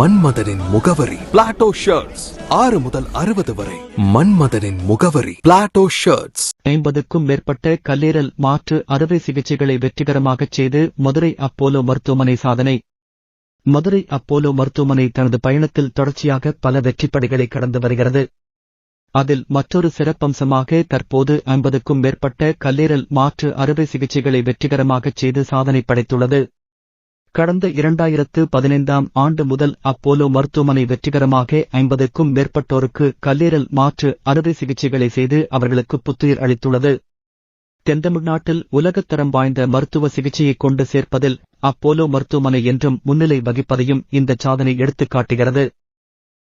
மன்மதனின் முகவரி. Plato shirts ஆறு முதல் அறுபது வரை. மன்மதனின் முகவரி. பிளாட்டோ ஷர்ட்ஸ் ஐம்பதுக்கும் மேற்பட்ட கல்லீரல் மாற்று அறுவை சிகிச்சைகளை வெற்றிகரமாக செய்து மதுரை அப்போலோ மருத்துவமனை சாதனை. மதுரை அப்போலோ மருத்துவமனை தனது பயணத்தில் தொடர்ச்சியாக பல வெற்றிப்படைகளை கடந்து வருகிறது. அதில் மற்றொரு சிறப்பம்சமாக தற்போது ஐம்பதுக்கும் மேற்பட்ட கல்லீரல் மாற்று அறுவை சிகிச்சைகளை வெற்றிகரமாக செய்து சாதனை படைத்துள்ளது. கடந்த இரண்டாயிரத்து பதினைந்தாம் ஆண்டு முதல் அப்போலோ மருத்துவமனை வெற்றிகரமாக ஐம்பதுக்கும் மேற்பட்டோருக்கு கல்லீரல் மாற்று அறுவை சிகிச்சைகளை செய்து அவர்களுக்கு புத்துயிர் அளித்துள்ளது. தென்தமிழ்நாட்டில் உலகத்தரம் வாய்ந்த மருத்துவ சிகிச்சையை கொண்டு சேர்ப்பதில் அப்போலோ மருத்துவமனை என்றும் முன்னிலை வகிப்பதையும் இந்த சாதனை எடுத்துக்காட்டுகிறது.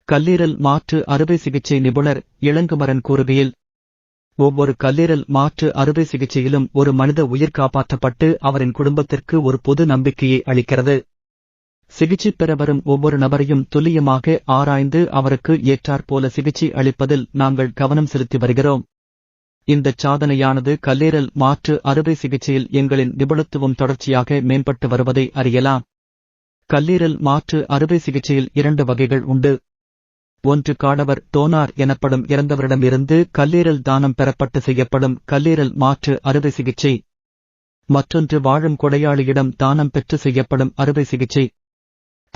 கல்லீரல் மாற்று அறுவை சிகிச்சை நிபுணர் இளங்குமரன் கூறுகையில் ஒவ்வொரு கல்லீரல் மாற்று அறுவை சிகிச்சையிலும் ஒரு மனித உயிர் காப்பாற்றப்பட்டு அவரின் குடும்பத்திற்கு ஒரு பொது நம்பிக்கையை அளிக்கிறது. சிகிச்சை பெற வரும் ஒவ்வொரு நபரையும் துல்லியமாக ஆராய்ந்து அவருக்கு ஏற்றாற்போல சிகிச்சை அளிப்பதில் நாங்கள் கவனம் செலுத்தி வருகிறோம். இந்த சாதனையானது கல்லீரல் மாற்று அறுவை சிகிச்சையில் எங்களின் நிபுணத்துவம் தொடர்ச்சியாக மேம்பட்டு வருவதை அறியலாம். கல்லீரல் மாற்று அறுவை சிகிச்சையில் இரண்டு வகைகள் உண்டு. ஒன்று காடவர் டோனார் எனப்படும் இறந்தவரிடமிருந்து கல்லீரல் தானம் பெறப்பட்டு செய்யப்படும் கல்லீரல் மாற்று அறுவை சிகிச்சை. மற்றொன்று வாழும் கொடையாளியிடம் தானம் பெற்று செய்யப்படும் அறுவை சிகிச்சை.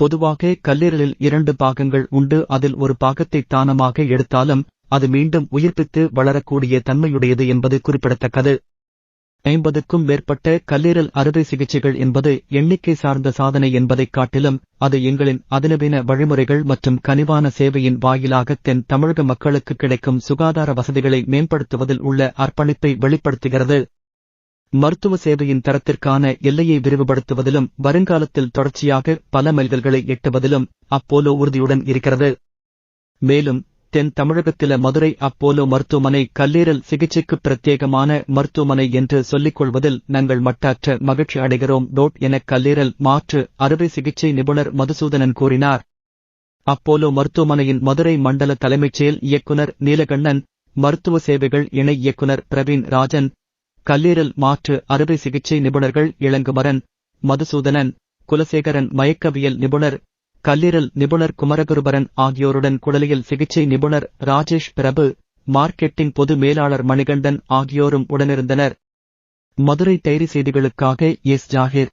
பொதுவாக கல்லீரலில் இரண்டு பாகங்கள் உண்டு. அதில் ஒரு பாகத்தை தானமாக எடுத்தாலும் அது மீண்டும் உயிர்ப்பித்து வளரக்கூடிய தன்மையுடையது என்பது குறிப்பிடத்தக்கது. ஐம்பதுக்கும் மேற்பட்ட கல்லீரல் அறுவை சிகிச்சைகள் என்பது எண்ணிக்கை சார்ந்த சாதனை என்பதைக் காட்டிலும் அது எங்களின் அதிநவீன வழிமுறைகள் மற்றும் கனிவான சேவையின் வாயிலாக தென் தமிழக மக்களுக்கு கிடைக்கும் சுகாதார வசதிகளை மேம்படுத்துவதில் உள்ள அர்ப்பணிப்பை வெளிப்படுத்துகிறது. மருத்துவ சேவையின் தரத்திற்கான எல்லையை விரிவுபடுத்துவதிலும் வருங்காலத்தில் தொடர்ச்சியாக பல மைல்கல்களை எட்டுவதிலும் அப்போலோ உறுதியுடன் இருக்கிறது. மேலும் தென் தமிழகத்தில மதுரை அப்போலோ மருத்துவமனை கல்லீரல் சிகிச்சைக்கு பிரத்யேகமான மருத்துவமனை என்று சொல்லிக் கொள்வதில் நாங்கள் மட்டாற்ற மகிழ்ச்சி அடைகிறோம். டோட் என கல்லீரல் மாற்று அறுவை சிகிச்சை நிபுணர் மதுசூதனன் கூறினார். அப்போலோ மருத்துவமனையின் மதுரை மண்டல தலைமைச் செயல் இயக்குனர் நீலகண்ணன் மருத்துவ சேவைகள் இணை இயக்குனர் பிரவீன் ராஜன் கல்லீரல் மாற்று அறுவை சிகிச்சை நிபுணர்கள் இளங்குமரன் மதுசூதனன் குலசேகரன் மயக்கவியல் நிபுணர் கல்லீரல் நிபுணர் குமரகுருபரன் ஆகியோருடன் குடலியல் சிகிச்சை நிபுணர் ராஜேஷ் பிரபு மார்க்கெட்டிங் பொது மேலாளர் மணிகண்டன் ஆகியோரும் உடனிருந்தனர் மதுரை டைரி செய்திகளுக்காக எஸ் ஜாகிர்